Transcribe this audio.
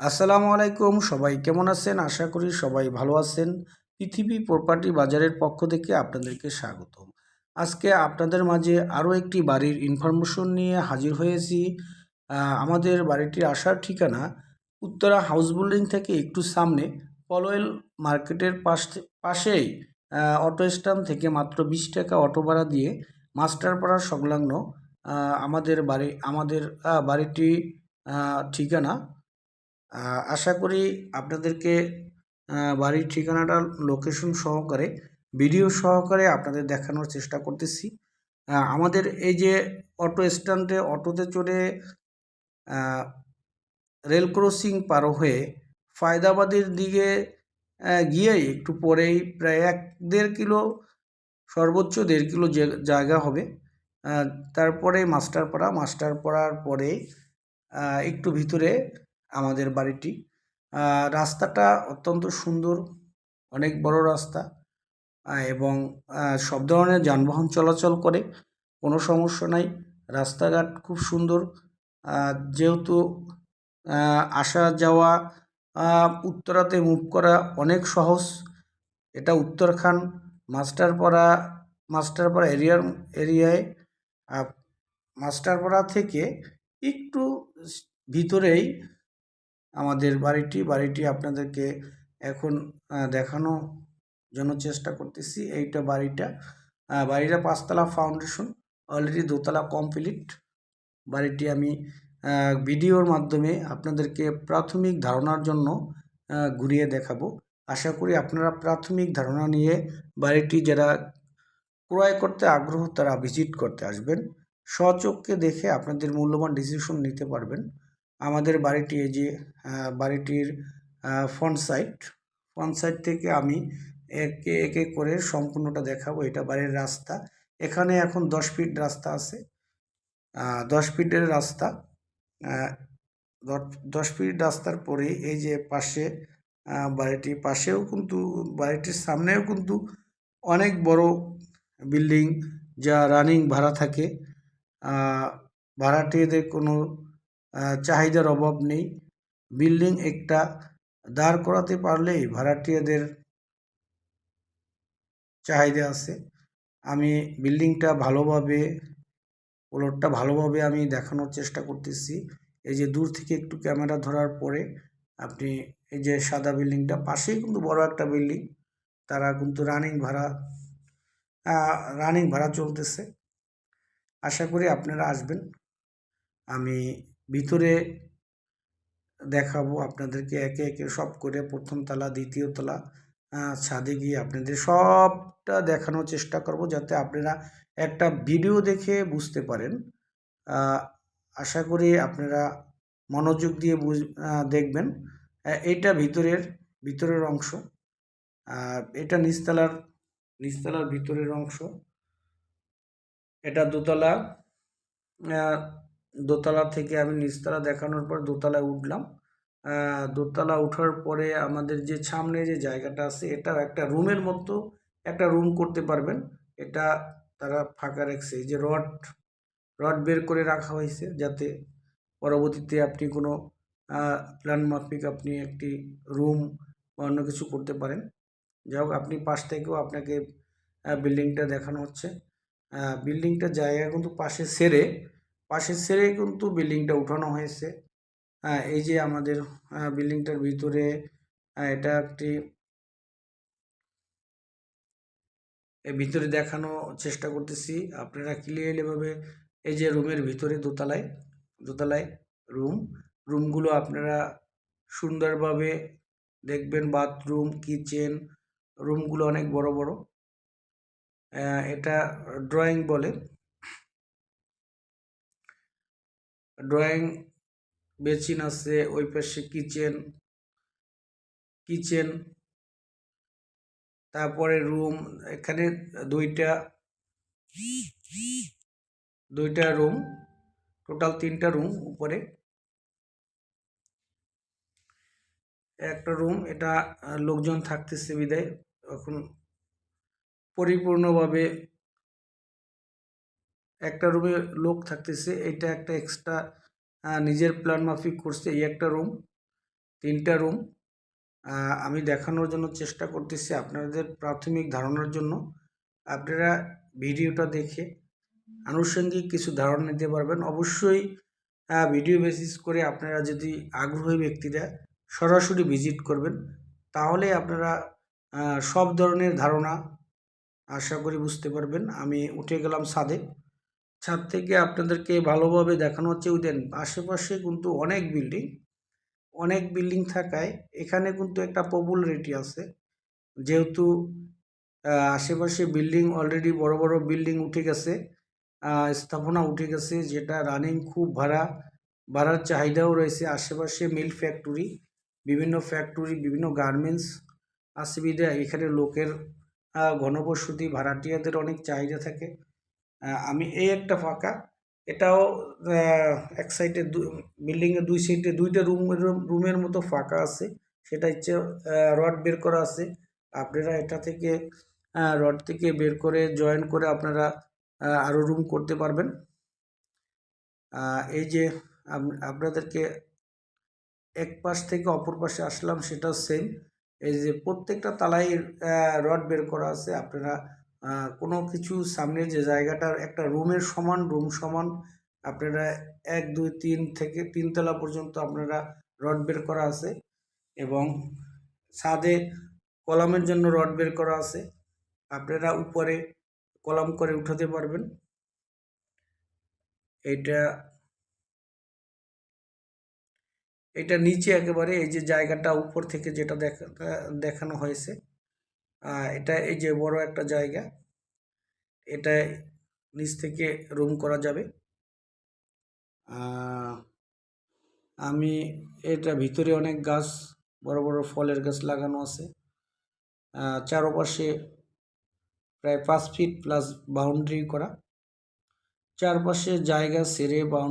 আসসালামু আলাইকুম, সবাই কেমন আছেন? আশা করি সবাই ভালো আছেন। পৃথিবী প্রপার্টি বাজারের পক্ষ থেকে আপনাদেরকে স্বাগত আজকে আপনাদের মাঝে আরও একটি বাড়ির ইনফরমেশন নিয়ে হাজির হয়েছি। আমাদের বাড়িটির আসার ঠিকানা উত্তরা হাউস বিল্ডিং থেকে একটু সামনে পলয়েল মার্কেটের পাশ পাশেই। অটো স্ট্যান্ড থেকে মাত্র বিশ টাকা অটো ভাড়া দিয়ে মাস্টারপাড়া সংলগ্ন আমাদের বাড়ি, আমাদের বাড়িটি ঠিকানা আশা করি আপনাদেরকে বাড়ির ঠিকানাটা লোকেশন সহকারে ভিডিও সহকারে আপনাদের দেখানোর চেষ্টা করতেছি। আমাদের এই যে অটো স্ট্যান্ডে অটোতে চড়ে রেল ক্রসিং পার হয়ে ফায়দাবাদের দিকে গিয়েই একটু পরেই প্রায় এক, দেড় কিলো, সর্বোচ্চ দেড় কিলো জায়গা হবে। তারপরে মাস্টারপাড়া, মাস্টারপাড়ার পরে একটু ভিতরে আমাদের বাড়িটি। রাস্তাটা অত্যন্ত সুন্দর, অনেক বড় রাস্তা এবং সব ধরনের যানবাহন চলাচল করে, কোনো সমস্যা নাই। রাস্তাঘাট খুব সুন্দর। যেহেতু আসা যাওয়া উত্তরাতে মুভ করা অনেক সহজ। এটা উত্তরখান, মাস্টারপাড়া মাস্টারপাড়া এরিয়ার এরিয়ায় মাস্টারপাড়া থেকে একটু ভিতরেই আমাদের বাড়িটি বাড়িটি আপনাদেরকে এখন দেখানো জন্য চেষ্টা করতেছি। এইটা বাড়িটা বাড়িটা পাঁচতলা ফাউন্ডেশন, অলরেডি দোতলা কমপ্লিট। বাড়িটি আমি ভিডিওর মাধ্যমে আপনাদেরকে প্রাথমিক ধারণার জন্য ঘুরিয়ে দেখাবো। আশা করি আপনারা প্রাথমিক ধারণা নিয়ে বাড়িটি যারা ক্রয় করতে আগ্রহ, তারা ভিজিট করতে আসবেন। স্বচক্ষে দেখে আপনাদের মূল্যবান ডিসিশন নিতে পারবেন। আমাদের বাড়িটি এই যে বাড়িটির ফ্রন্ট সাইড ফ্রন্ট সাইড থেকে আমি একে একে করে সম্পূর্ণটা দেখাবো। এটা বাড়ির রাস্তা। এখানে এখন দশ ফিট রাস্তা আছে। দশ ফিটের রাস্তা। দশ- ফিট রাস্তার পরে এই যে পাশে বাড়িটির পাশেও কিন্তু বাড়িটির সামনেও কিন্তু অনেক বড় বিল্ডিং যা রানিং ভাড়া থাকে। আহ, ভাড়াটিয়াদের কোনো চাহিদার অভাব নেই। বিল্ডিং একটা দাঁড় করাতে পারলেই ভাড়াটিয়াদের চাহিদা আছে। আমি বিল্ডিংটা ভালোভাবে, প্লটটা ভালোভাবে আমি দেখানোর চেষ্টা করতেছি। এই যে দূর থেকে একটু ক্যামেরা ধরার পরে আপনি এই যে সাদা বিল্ডিংটা, পাশেই কিন্তু বড় একটা বিল্ডিং, তারা কিন্তু রানিং ভাড়া রানিং ভাড়া চলতেছে। আশা করি আপনারা আসবেন। আমি ভিতরে দেখাবো আপনাদেরকে একে একে সব করে প্রথম তলা, দ্বিতীয় তলা ছাদে গিয়ে আপনাদের সবটা দেখানোর চেষ্টা করব যাতে আপনারা একটা ভিডিও দেখে বুঝতে পারেন। আশা করি আপনারা মনোযোগ দিয়ে বুঝ দেখবেন। এটা ভিতরের ভিতরের অংশ। এটা নিচতলার নিচতলার ভিতরের অংশ। এটা দোতলা। দোতলা থেকে আমি নিচতলা দেখানোর পর দোতলায় উঠলাম। দোতলা ওঠার পরে আমাদের যে সামনে যে জায়গাটা আছে, এটাও একটা রুমের মতো একটা রুম করতে পারবেন। এটা তারা ফাঁকা রাখছে। যে রড রড বের করে রাখা হয়েছে যাতে পরবর্তীতে আপনি কোনো প্ল্যান মাফিক আপনি একটি রুম বা অন্য কিছু করতে পারেন। যাই হোক, আপনি পাশ থেকেও আপনাকে বিল্ডিংটা দেখানো হচ্ছে। বিল্ডিংটা জায়গা কিন্তু পাশে সেরে পাশে সেরে কিন্তু বিল্ডিংটা উঠানো হয়েছে। হ্যাঁ এই যে আমাদের বিল্ডিংটার ভিতরে এটা একটি ভিতরে দেখানো চেষ্টা করতেছি। আপনারা ক্লিয়ারলি ভাবে এই যে রুমের ভিতরে দোতলায় দোতলায় রুম রুমগুলো আপনারা সুন্দরভাবে দেখবেন বাথরুম কিচেন রুমগুলো অনেক বড় বড়। এটা ড্রয়িং বলে। ড্রয়িং বেসিন আছে, ওই পাশে কিচেন কিচেন, তারপরে রুম, এখানে দুইটা দুইটা রুম, টোটাল তিনটা রুম উপরে। একটা রুম, এটা লোকজন থাকতেছে বিদায়, এখন পরিপূর্ণভাবে একটা রুমে লোক থাকতেছে, এটা একটা এক্সট্রা নিজের প্ল্যান মাফিক করছে, এই একটা রুম তিনটা রুম আমি দেখানোর জন্য চেষ্টা করতেছি আপনাদের প্রাথমিক ধারণার জন্য। আপনারা ভিডিওটা দেখে আনুষঙ্গিক কিছু ধারণা নিতে পারবেন। অবশ্যই ভিডিও বেসিস করে আপনারা যদি আগ্রহী ব্যক্তিরা সরাসরি ভিজিট করবেন, তাহলে আপনারা সব ধরনের ধারণা আশা করি বুঝতে পারবেন। আমি উঠে গেলাম ছাদে। ছাদ থেকে আপনাদেরকে ভালোভাবে দেখানো হচ্ছে। উদেন আশেপাশে কিন্তু অনেক বিল্ডিং অনেক বিল্ডিং থাকায় এখানে কিন্তু একটা পপুলারিটি আছে। যেহেতু আশেপাশে বিল্ডিং অলরেডি বড় বড় বিল্ডিং উঠে গেছে স্থাপনা উঠে গেছে, যেটা রানিং খুব ভাড়া, ভাড়ার চাহিদাও রয়েছে। আশেপাশে মিল ফ্যাক্টরি বিভিন্ন ফ্যাক্টরি বিভিন্ন গার্মেন্টস আছে বিধায় এখানে লোকের ঘনবসতি, ভাড়াটিয়াদের অনেক চাহিদা থাকে। আমি এই একটা ফাঁকা। এটাও এক সাইডে বিল্ডিংয়ের দুই সাইডে দুইটা রুম রুমের মতো ফাঁকা আছে। সেটা হচ্ছে রড বের করা আছে। আপনারা এটা থেকে রড থেকে বের করে জয়েন করে আপনারা আহ, আরও রুম করতে পারবেন। এই যে আপনাদেরকে এক পাশ থেকে অপর পাশে আসলাম সেটাও সেম এই যে প্রত্যেকটা তালাই রড বের করা আছে। আপনারা কোনো কিছু সামনের যে জায়গাটার একটা রুমের সমান, রুম সমান, আপনারা এক, দুই, তিন থেকে তিনতলা পর্যন্ত আপনারা রড বের করা আছে এবং ছাদে কলামের জন্য রড বের করা আছে। আপনারা উপরে কলাম করে উঠাতে পারবেন। এটা এটা নিচে একেবারে এই যে জায়গাটা উপর থেকে যেটা দেখা, দেখানো হয়েছে। এটা এই যে বড় একটা জায়গা, এটা নিচ থেকে রুম করা যাবে। আমি এটা ভিতরে অনেক গাছ, বড় বড় ফলের গাছ লাগানো আছে। চারপাশে প্রায় পাঁচ ফিট প্লাস বাউন্ডারি করা। চারপাশে জায়গা সেরে বাউন্ডারি